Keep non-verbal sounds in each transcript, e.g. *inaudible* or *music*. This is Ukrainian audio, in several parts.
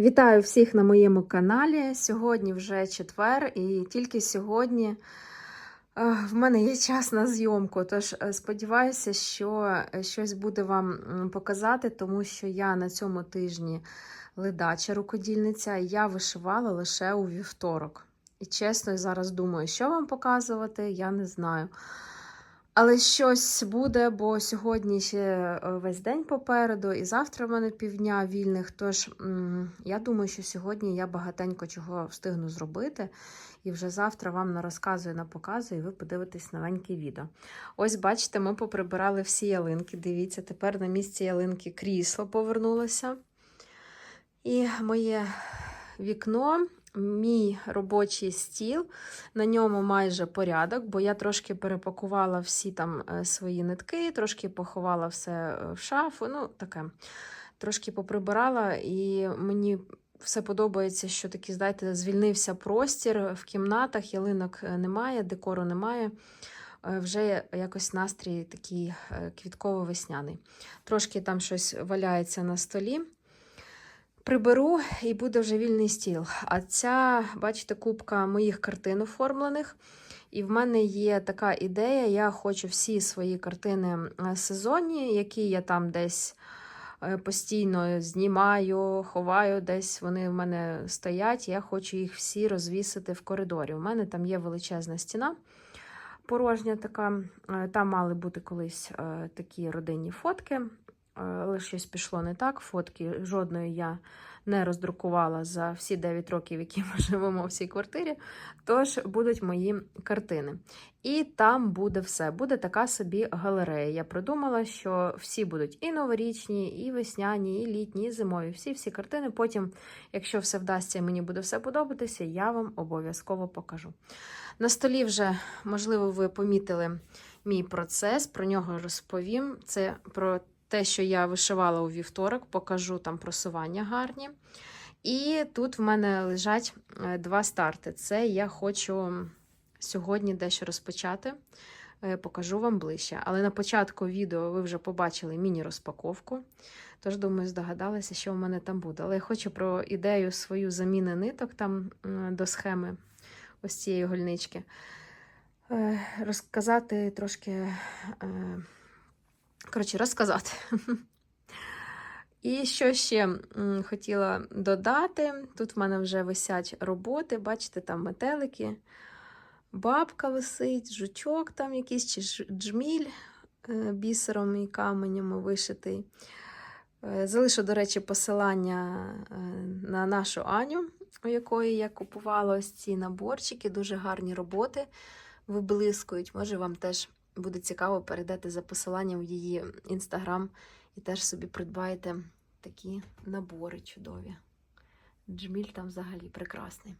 Вітаю всіх на моєму каналі. Сьогодні вже четвер, і тільки сьогодні е, в мене є час на зйомку. Тож е, сподіваюся, що е, щось буде вам показати, тому що я на цьому тижні ледача рукодільниця, я вишивала лише у вівторок. І чесно, зараз думаю, що вам показувати, я не знаю. Але щось буде, бо сьогодні ще е, весь день попереду, і завтра в мене півдня вільних. Тож я думаю, що сьогодні я багатенько чого встигну зробити. І вже завтра вам нарозказую, напоказую, і ви подивитесь новеньке відео. Ось, бачите, ми поприбирали всі ялинки. Дивіться, тепер на місці ялинки крісло повернулося. І моє вікно, мій робочий стіл. На ньому майже порядок, бо я трошки перепакувала всі там е, свої нитки, трошки поховала все е, в шафу. Ну, таке. Трошки поприбирала, і мені все подобається, що такий, знаєте, звільнився простір в кімнатах, ялинок е, немає, декору немає. Вже якось настрій такий квітково-весняний. Трошки там щось валяється на столі. Приберу і буде вже вільний стіл. А ця, бачите, кубка моїх картин оформлених. І в мене є така ідея: я хочу всі свої картини е, сезонні, які я там десь е, постійно знімаю, ховаю, десь вони в мене стоять. Я хочу їх всі розвісити в коридорі. У мене там є величезна стіна. Порожня така, Е, там мали бути колись такі родинні фотки, але щось пішло не так. Фотки жодної я не роздрукувала за всі 9 років, які ми *laughs* живемо в цій квартирі. Тож будуть мої картини. І там буде все. Буде така собі галерея. Я придумала, що всі будуть і новорічні, і весняні, і літні, і зимові. Всі-всі картини. Потім, якщо все вдасться і мені буде все подобатися, я вам обов'язково покажу. На столі вже, можливо, ви помітили мій процес, про нього розповім. Це про те, що я вишивала у вівторок, покажу там просування гарні. І тут в мене лежать е, два старти. Це я хочу сьогодні дещо розпочати. Е, Покажу вам ближче. Але на початку відео ви вже побачили міні-розпаковку. Тож, думаю, здогадалися, що в мене там буде. Але я хочу про ідею свою заміни ниток там до схеми ось цієї гольнички. Е, Розказати трошки. Коротше, розказати. *laughs* І що ще хотіла додати? Тут в мене вже висять роботи, бачите, там метелики, бабка висить, жучок там якийсь, чи джміль е, бісером і каменями вишитий. Е, Залишу, до речі, посилання е, на нашу Аню, у якої я купувала ось ці наборчики, дуже гарні роботи виблискують. Може, вам теж буде цікаво перейдете за посиланням в її інстаграм і теж собі придбаєте такі набори чудові. Джміль там взагалі прекрасний.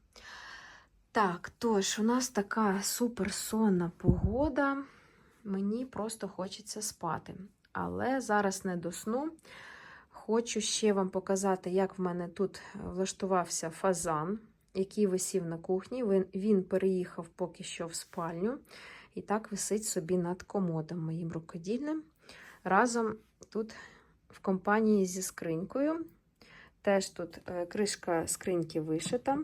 Так, тож, у нас така суперсонна погода. Мені просто хочеться спати. Але зараз не до сну. Хочу ще вам показати, як в мене тут влаштувався фазан, який висів на кухні. Він переїхав поки що в спальню. І так висить собі над комодом моїм рукодільним. Разом тут в компанії зі скринькою. Теж тут е, кришка скриньки вишита.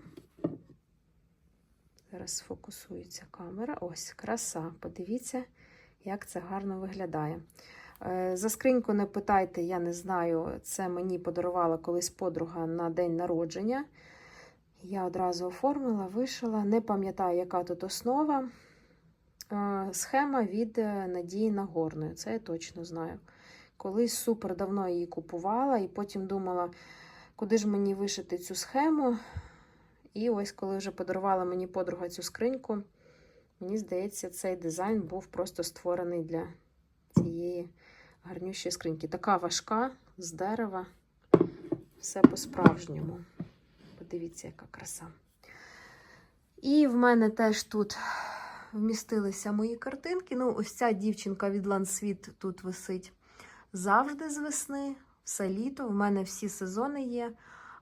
Зараз сфокусується камера. Ось, краса. Подивіться, як це гарно виглядає. Е, За скриньку не питайте, я не знаю. Це мені подарувала колись подруга на день народження. Я одразу оформила, вишила. Не пам'ятаю, яка тут основа. Е, Схема від е, Надії Нагорної, це я точно знаю. Колись супер давно її купувала, і потім думала, куди ж мені вишити цю схему. І ось, коли вже подарувала мені подруга цю скриньку, мені здається, цей дизайн був просто створений для цієї гарнющої скриньки. Така важка, з дерева, все по-справжньому. Подивіться, яка краса. І в мене теж тут вмістилися мої картинки. Ну, ось ця дівчинка від Лансвіт тут висить завжди з весни, все літо. В мене всі сезони є,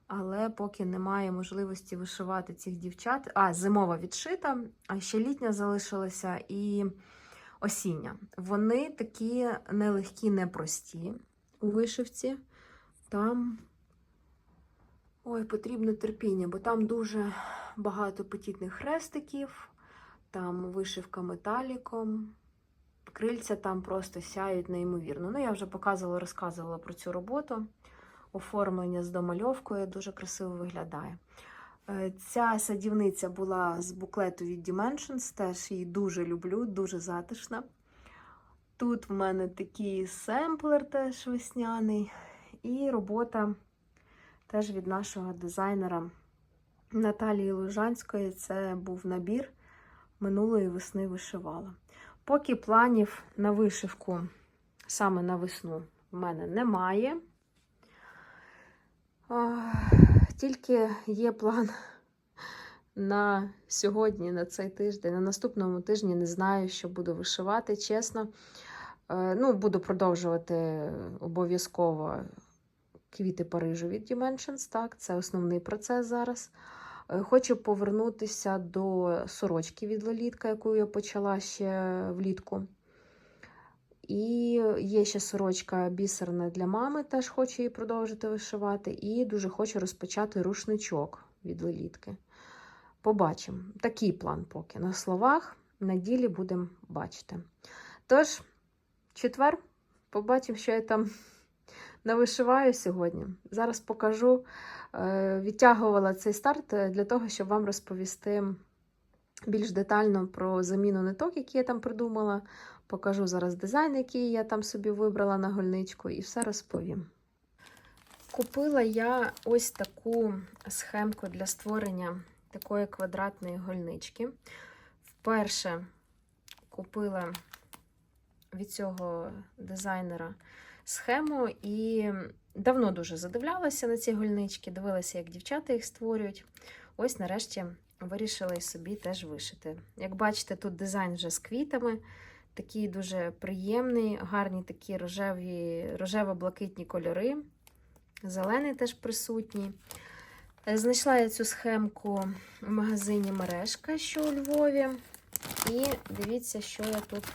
але поки немає можливості вишивати цих дівчат. А, зимова відшита, а ще літня залишилася і осіння. Вони такі нелегкі, непрості у вишивці. Там Ой, потрібно терпіння, бо там дуже багато петітних хрестиків, там вишивка металіком. Крильця там просто сяють неймовірно. Ну, я вже показувала, розказувала про цю роботу. Оформлення з домальовкою дуже красиво виглядає. Е, Ця садівниця була з буклету від Dimensions, теж її дуже люблю, дуже затишна. Тут в мене такий семплер теж весняний, і робота теж від нашого дизайнера Наталії Лужанської. Це був набір минулої весни вишивала. Поки планів на вишивку саме на весну в мене немає. Тільки є план на сьогодні, на цей тиждень. На наступному тижні не знаю, що буду вишивати, чесно. Е, Ну, буду продовжувати обов'язково квіти Парижу від Dimensions, так, це основний процес зараз. Е, Хочу повернутися до сорочки від Лолітка, яку я почала ще влітку. І є ще сорочка бісерна для мами, теж хочу її продовжити вишивати. І дуже хочу розпочати рушничок від Лолітки. Побачимо. Такий план поки. На словах, на ділі будемо бачити. Тож, четвер, побачимо, що я там навишиваю сьогодні. Зараз покажу. Е, Відтягувала цей старт е, для того, щоб вам розповісти більш детально про заміну ниток, які я там придумала. Покажу зараз дизайн, який я там собі вибрала на гольничку, і все розповім. Купила я ось таку схемку для створення такої квадратної гольнички. Вперше купила від цього дизайнера схему і давно дуже задивлялася на ці гольнички, дивилася, як дівчата їх створюють. Ось нарешті вирішила і собі теж вишити. Як бачите, тут дизайн вже з квітами, такий дуже приємний, гарні такі рожеві, рожево-блакитні кольори. Зелений теж присутній. Е, Знайшла я цю схемку в магазині Мережка, що у Львові. І дивіться, що я тут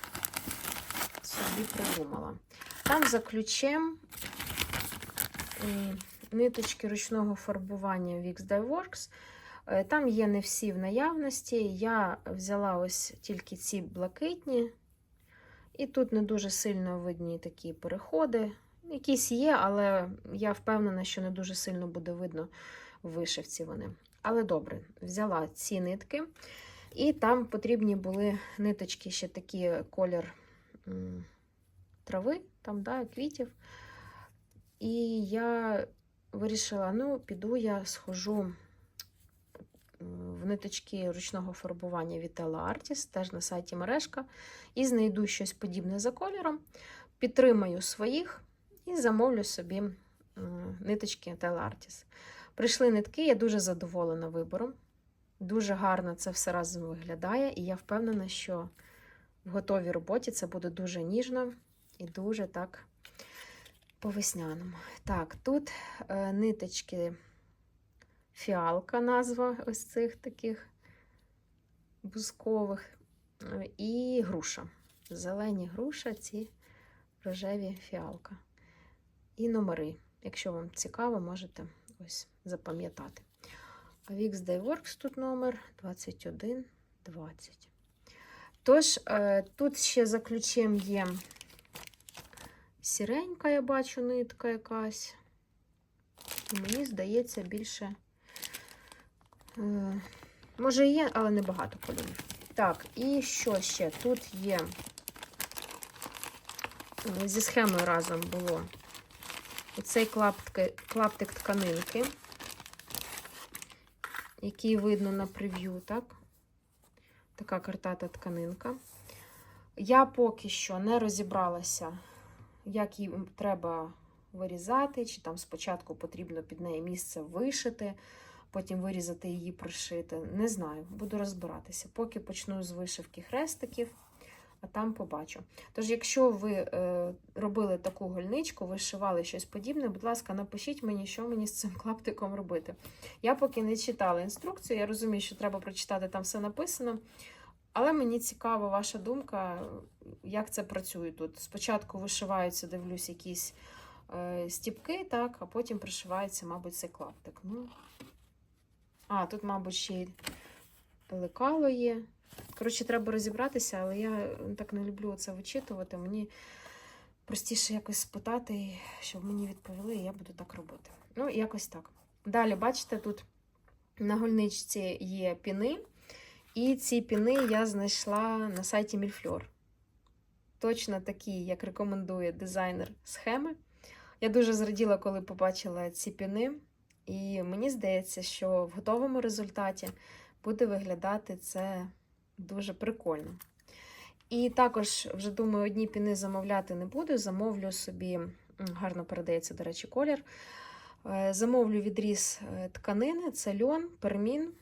собі придумала. Там за ключем ниточки ручного фарбування Wix Dye Works. Е, Там є не всі в наявності. Я взяла ось тільки ці блакитні. І тут не дуже сильно видні такі переходи. Якісь є, але я впевнена, що не дуже сильно буде видно в вишивці вони. Але добре, взяла ці нитки. І там потрібні були ниточки, ще такі колір трави, там, да, квітів. І я вирішила: ну, піду я схожу в ниточки ручного фарбування від Ella Artist, теж на сайті мережка, і знайду щось подібне за кольором, підтримаю своїх і замовлю собі ниточки Ella Artist. Прийшли нитки, я дуже задоволена вибором. Дуже гарно це все разом виглядає, і я впевнена, що в готовій роботі це буде дуже ніжно і дуже так по-весняному. Так, тут е, ниточки фіалка, назва ось цих таких бузкових, і груша. Зелені груша, ці рожеві фіалка. І номери. Якщо вам цікаво, можете ось запам'ятати. А Wix Works тут номер 2120. Тож, е, тут ще за ключем є сіренька, я бачу, нитка якась. Мені здається, більше. е, Може, є, але небагато кольорів. Так, і що ще? Тут є е, зі схемою разом було оцей клаптик, клаптик тканинки, який видно на прев'ю, так? Така картата тканинка. Я поки що не розібралася, як її треба вирізати, чи там спочатку потрібно під неї місце вишити, потім вирізати її, пришити. Не знаю, буду розбиратися. Поки почну з вишивки хрестиків, а там побачу. Тож, якщо ви е, робили таку гольничку, вишивали щось подібне, будь ласка, напишіть мені, що мені з цим клаптиком робити. Я поки не читала інструкцію, я розумію, що треба прочитати, там все написано. Але мені цікава ваша думка, як це працює тут. Спочатку вишиваються, дивлюсь, якісь е, стіпки, так, а потім пришивається, мабуть, цей клаптик. Ну. А, тут, мабуть, ще й пелекало є. Коротше, треба розібратися, але я так не люблю це вичитувати. Мені простіше якось спитати, щоб мені відповіли, і я буду так робити. Ну, якось так. Далі, бачите, тут на гольничці є піни, і ці піни я знайшла на сайті Мільфльор. Точно такі, як рекомендує дизайнер схеми. Я дуже зраділа, коли побачила ці піни, і мені здається, що в готовому результаті буде виглядати це дуже прикольно. І також, вже думаю, одні піни замовляти не буду. Замовлю собі, гарно передається, до речі, колір. Е, Замовлю відріз е, тканини, це льон, пермін.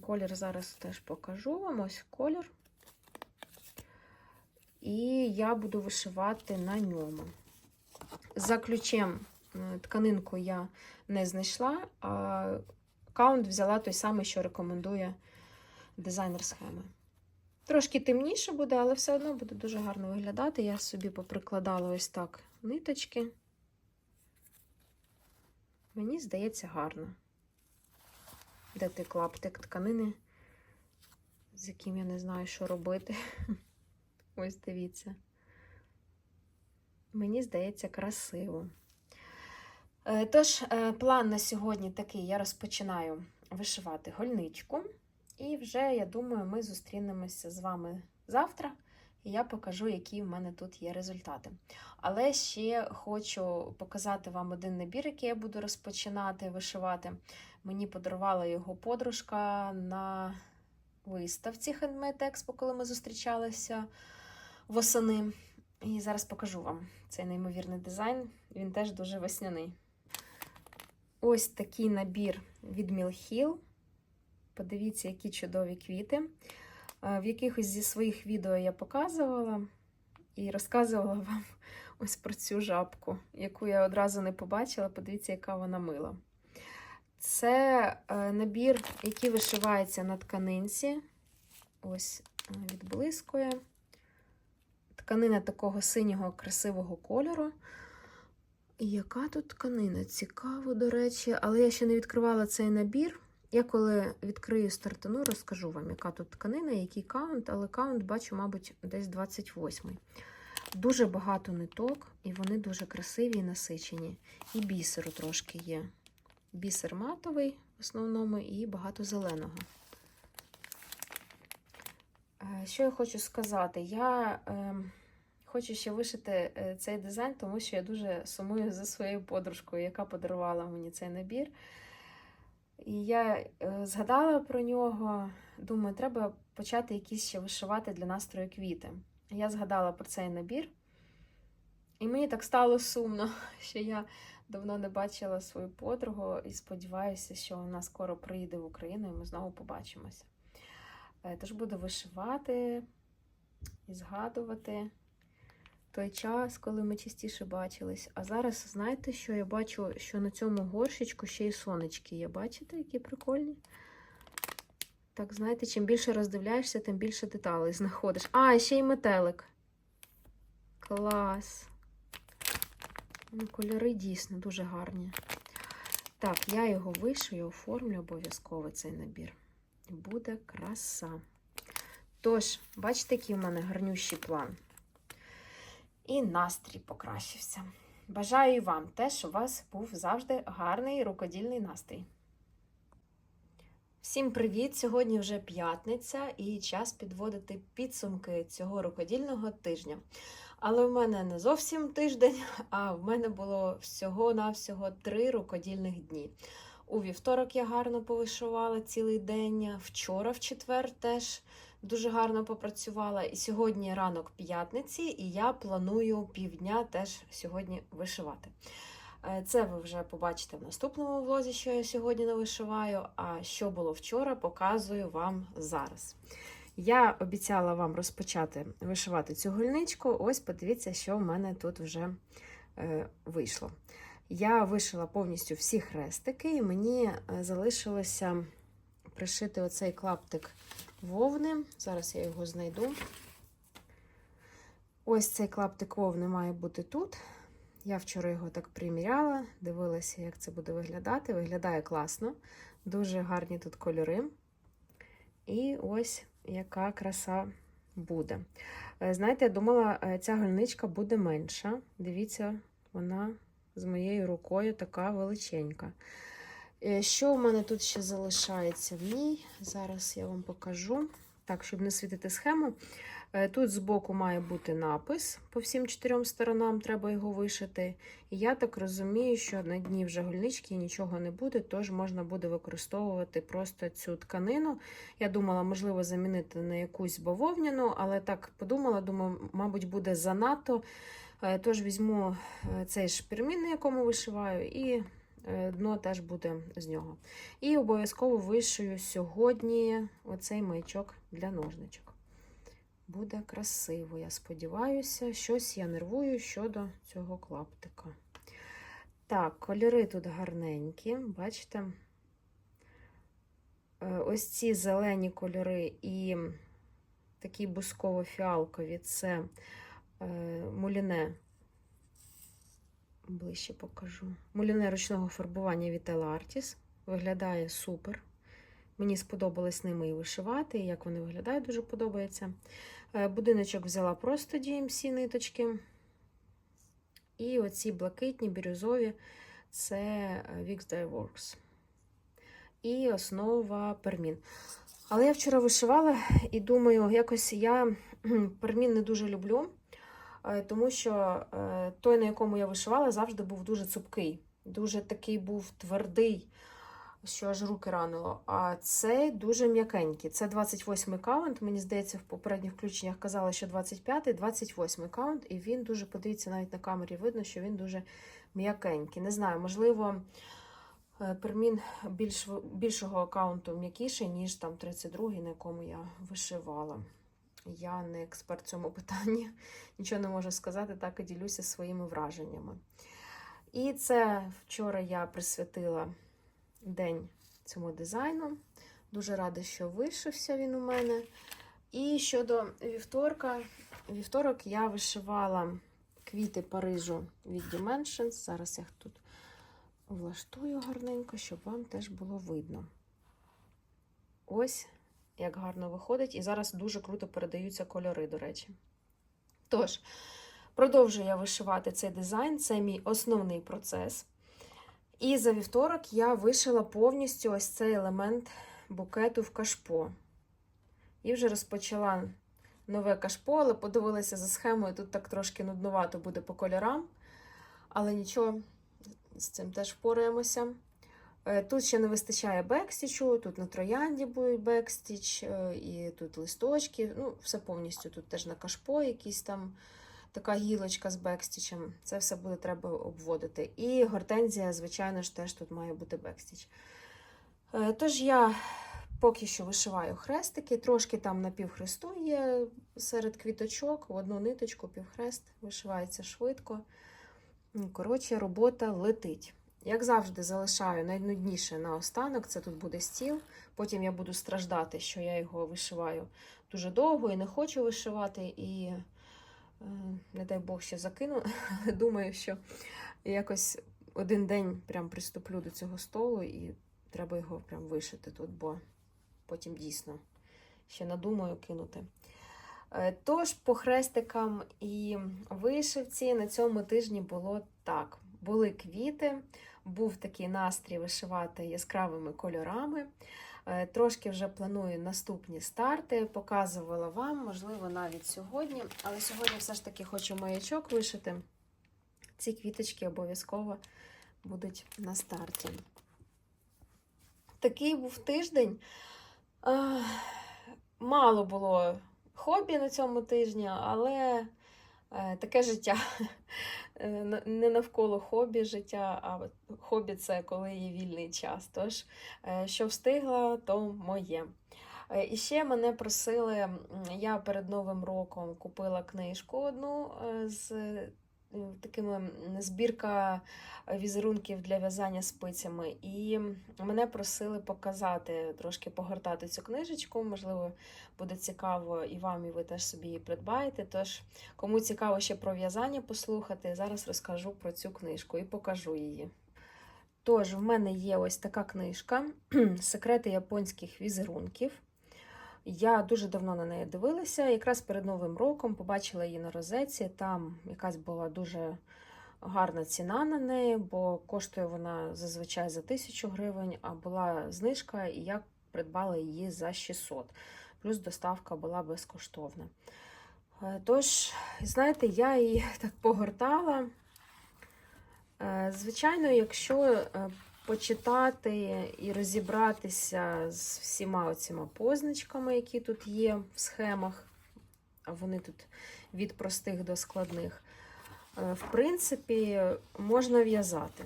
Колір зараз теж покажу вам. Ось колір. І я буду вишивати на ньому. За ключем е, тканинку я не знайшла, а каунт взяла той самий, що рекомендує дизайнер схеми. Трошки темніше буде, але все одно буде дуже гарно виглядати. Я собі поприкладала ось так ниточки. Мені здається гарно. Де ти клаптик тканини, з яким я не знаю, що робити. *laughs* Ось дивіться. Мені здається, красиво. Е, Тож, е, план на сьогодні такий: я розпочинаю вишивати гольничку. І вже, я думаю, ми зустрінемося з вами завтра, і я покажу, які в мене тут є результати. Але ще хочу показати вам один набір, який я буду розпочинати вишивати. Мені подарувала його подружка на виставці Handmade Expo, коли ми зустрічалися восени. І зараз покажу вам цей неймовірний дизайн. Він теж дуже весняний. Ось такий набір від Hill. Подивіться, які чудові квіти. Е, В якихось зі своїх відео я показувала і розказувала вам *laughs* ось про цю жабку, яку я одразу не побачила. Подивіться, яка вона мила. Це е, набір, який вишивається на тканинці. Ось е, відблискує. Тканина такого синього красивого кольору. І яка тут тканина? Цікаво, до речі, але я ще не відкривала цей набір. Я коли відкрию стартану, розкажу вам, яка тут тканина, який каунт, але каунт бачу, мабуть, десь 28. Дуже багато ниток, і вони дуже красиві і насичені. І бісеру трошки є. Бісер матовий в основному, і багато зеленого. Е, Що я хочу сказати? Я е, хочу ще вишити е, цей дизайн, тому що я дуже сумую за своєю подружкою, яка подарувала мені цей набір. І я е, згадала про нього. Думаю, треба почати якісь ще вишивати для настрою квіти. Я згадала про цей набір, і мені так стало сумно, *laughs* що я давно не бачила свою подругу і сподіваюся, що вона скоро приїде в Україну і ми знову побачимося. Е, Тож буду вишивати і згадувати той час, коли ми частіше бачились. А зараз, знаєте, що я бачу, що на цьому горщичку ще й сонечки є. Бачите, які прикольні? Так, знаєте, чим більше роздивляєшся, тим більше деталей знаходиш. А, ще й метелик. Клас. Ну, кольори дійсно дуже гарні. Так, я його вишию, оформлю обов'язково цей набір. Буде краса. Тож, бачите, який у мене гарнющий план. І настрій покращився. Бажаю і вам теж, щоб у вас був завжди гарний рукодільний настрій. Всім привіт! Сьогодні вже п'ятниця і час підводити підсумки цього рукодільного тижня. Але в мене не зовсім тиждень, *laughs* а в мене було всього-навсього три рукодільних дні. У вівторок я гарно повишивала цілий день. Вчора, в четвер, теж дуже гарно попрацювала. І сьогодні ранок п'ятниці, і я планую півдня теж сьогодні вишивати. Е, Це ви вже побачите в наступному влозі, що я сьогодні не вишиваю. А що було вчора, показую вам зараз. Я обіцяла вам розпочати вишивати цю гульничку. Ось подивіться, що в мене тут вже е, вийшло. Я вишила повністю всі хрестики, і мені е, залишилося пришити оцей клаптик вовни. Зараз я його знайду. Ось цей клаптик вовни має бути тут. Я вчора його так приміряла, дивилася, як це буде виглядати. Виглядає класно, дуже гарні тут кольори. І ось яка краса буде. Е, Знаєте, я думала, е, ця гальничка буде менша. Дивіться, вона з моєю рукою така величенька. Е, Що у мене тут ще залишається в ній? Зараз я вам покажу. Так, щоб не світити схему. Е, Тут збоку має бути напис по всім чотирьом сторонам, треба його вишити. І я так розумію, що на дні вже гольнички нічого не буде, тож можна буде використовувати просто цю тканину. Я думала, можливо, замінити на якусь бавовняну, але так подумала, думаю, мабуть, буде занадто. Е, Тож візьму е, цей шпірмін, на якому вишиваю, і дно теж буде з нього. І обов'язково вишию сьогодні оцей маячок для ножничок. Буде красиво, я сподіваюся. Щось я нервую щодо цього клаптика. Так, кольори тут гарненькі, бачите? Е, Ось ці зелені кольори і такі бусково-фіалкові це е, муліне. Ближче покажу. Муліне ручного фарбування Vitella Artis. Виглядає супер. Мені сподобалось ними і вишивати, і як вони виглядають, дуже подобається. Е, Будиночок взяла просто DMC ниточки. І оці блакитні, бірюзові це е, Wix Dye Works. І основа пермін. Але я вчора вишивала і думаю, якось я пермін не дуже люблю, е, тому що е, той, на якому я вишивала, завжди був дуже цупкий, дуже такий був твердий, що аж руки ранило. А цей дуже м'якенький. Це 28-й каунт. Мені здається, в попередніх включеннях казали, що 25-й, 28-й каунт, і він дуже, подивіться, навіть на камері видно, що він дуже м'якенький. Не знаю, можливо. Е, Пермін більш, більшого аккаунту м'якіший, ніж там 32-й, на якому я вишивала. Я не експерт в цьому питанні, *laughs* нічого не можу сказати, так і ділюся своїми враженнями. І це вчора я присвятила день цьому дизайну. Дуже рада, що вишився він у мене. І щодо вівторка, вівторок я вишивала квіти Парижу від Dimensions. Зараз я тут влаштую гарненько, щоб вам теж було видно. Ось як гарно виходить. І зараз дуже круто передаються кольори, до речі. Тож, продовжую я вишивати цей дизайн, це мій основний процес. І за вівторок я вишила повністю ось цей елемент букету в кашпо. І вже розпочала нове кашпо, але подивилася за схемою, тут так трошки нуднувато буде по кольорам. Але нічого, з цим теж впораємося. Е, Тут ще не вистачає бекстічу, тут на троянді буде бекстіч, е, і тут листочки. Ну, все повністю тут теж на кашпо, якісь там така гілочка з бекстічем. Це все буде треба обводити. І гортензія, звичайно ж, теж тут має бути бекстіч. Е, Тож я поки що вишиваю хрестики, трошки там напівхресту є серед квіточок, в одну ниточку півхрест вишивається швидко. Коротше, робота летить. Як завжди, залишаю найнудніше на останок, це тут буде стіл. Потім я буду страждати, що я його вишиваю дуже довго і не хочу вишивати, і, е, не дай Бог, ще закину. *laughs* Думаю, що якось один день прям приступлю до цього столу і треба його прям вишити тут, бо потім дійсно ще надумаю кинути. Е, Тож, по хрестикам і вишивці на цьому тижні було так. Були квіти, був такий настрій вишивати яскравими кольорами. Е, Трошки вже планую наступні старти, показувала вам, можливо, навіть сьогодні. Але сьогодні все ж таки хочу маячок вишити. Ці квіточки обов'язково будуть на старті. Такий був тиждень. Е, Мало було хобі на цьому тижні, але таке життя *laughs* Е, не навколо хобі життя, а хобі це коли є вільний час. Тож, е, що встигла, то моє. Е, І ще мене просили, я перед Новим роком купила книжку одну е, з е, такими збірка е, візерунків для в'язання спицями. І мене просили показати, трошки погортати цю книжечку. Можливо, буде цікаво і вам, і ви теж собі її придбаєте. Тож, кому цікаво ще про в'язання послухати, зараз розкажу про цю книжку і покажу її. Тож, в мене є ось така книжка *clears throat* Секрети японських візерунків. Я дуже давно на неї дивилася. Якраз перед Новим роком побачила її на розетці. Там якась була дуже гарна ціна на неї, бо коштує вона зазвичай за 1000 гривень, а була знижка, і я придбала її за 600. Плюс доставка була безкоштовна. Е, Тож, знаєте, я її *laughs* так погортала. Е, Звичайно, якщо е, почитати і розібратися з всіма оціма позначками, які тут є в схемах, а вони тут від простих до складних, е, в принципі, можна в'язати.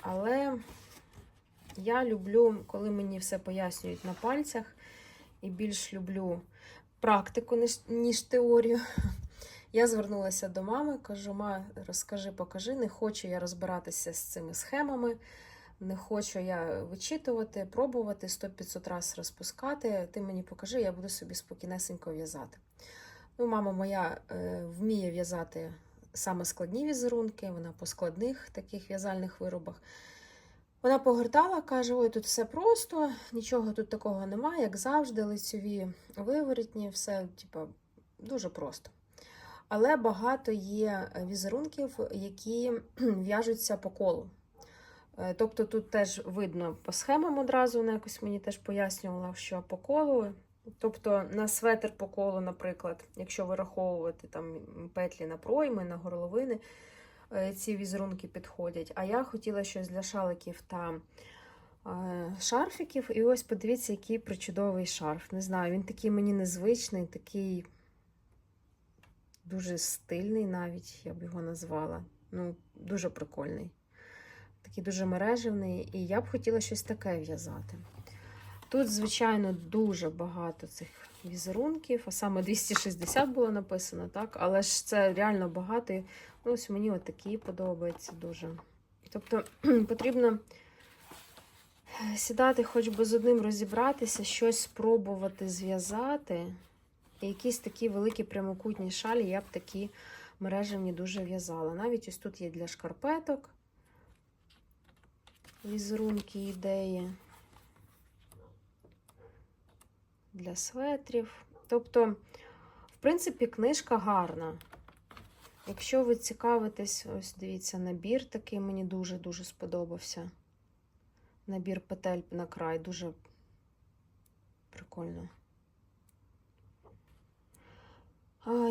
Але я люблю, коли мені все пояснюють на пальцях, і більш люблю практику, ніж- ніж теорію. Я звернулася до мами, кажу: ма, розкажи, покажи, не хочу я розбиратися з цими схемами, не хочу я вичитувати, пробувати 100-500 разів розпускати. Ти мені покажи, я буду собі спокійнесенько в'язати. Ну, мама моя е, вміє в'язати саме складні візерунки, вона по складних таких в'язальних виробах. Вона погортала, каже: ой, тут все просто, нічого тут такого немає, як завжди, лицьові виворотні, все типу, дуже просто. Але багато є візерунків, які *clears throat* в'яжуться по колу. Е, Тобто тут теж видно по схемам одразу, вона якось мені теж пояснювала, що по колу. Тобто на светр по колу, наприклад, якщо вираховувати там петлі на пройми, на горловини, е, ці візерунки підходять. А я хотіла щось для шаликів та е, шарфіків. І ось подивіться, який причудовий шарф. Не знаю, він такий мені незвичний, такий дуже стильний навіть, я б його назвала. Ну, дуже прикольний. Такий дуже мережевний, і я б хотіла щось таке в'язати. Тут, звичайно, дуже багато цих візерунків, а саме 260 було написано, так? Але ж це реально багато. Ну, ось мені отакі подобаються дуже. Тобто потрібно сідати, хоч би з одним розібратися, щось спробувати зв'язати. І якісь такі великі прямокутні шалі я б такі мережевні дуже в'язала. Навіть ось тут є для шкарпеток візерунки, ідеї. Для светрів. Тобто, в принципі, книжка гарна. Якщо ви цікавитесь, ось дивіться, набір такий мені дуже-дуже сподобався. Набір петель на край, дуже прикольно.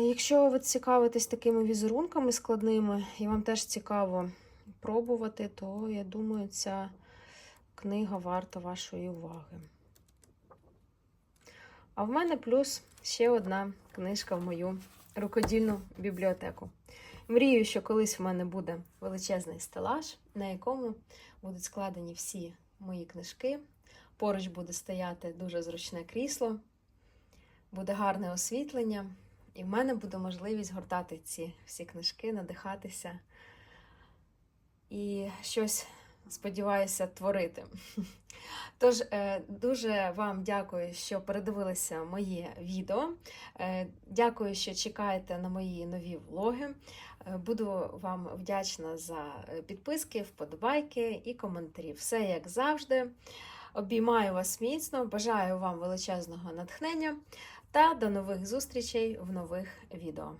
Якщо ви цікавитесь такими візерунками складними, і вам теж цікаво пробувати, то я думаю, ця книга варта вашої уваги. А в мене плюс ще одна книжка в мою рукодільну бібліотеку. Мрію, що колись в мене буде величезний стелаж, на якому будуть складені всі мої книжки. Поруч буде стояти дуже зручне крісло, буде гарне освітлення, і в мене буде можливість гортати ці всі книжки, надихатися і щось, сподіваюся, творити. Тож, е, дуже вам дякую, що передивилися моє відео. Е, Дякую, що чекаєте на мої нові влоги. Е, Буду вам вдячна за підписки, вподобайки і коментарі. Все як завжди. Обіймаю вас міцно, бажаю вам величезного натхнення та до нових зустрічей в нових відео.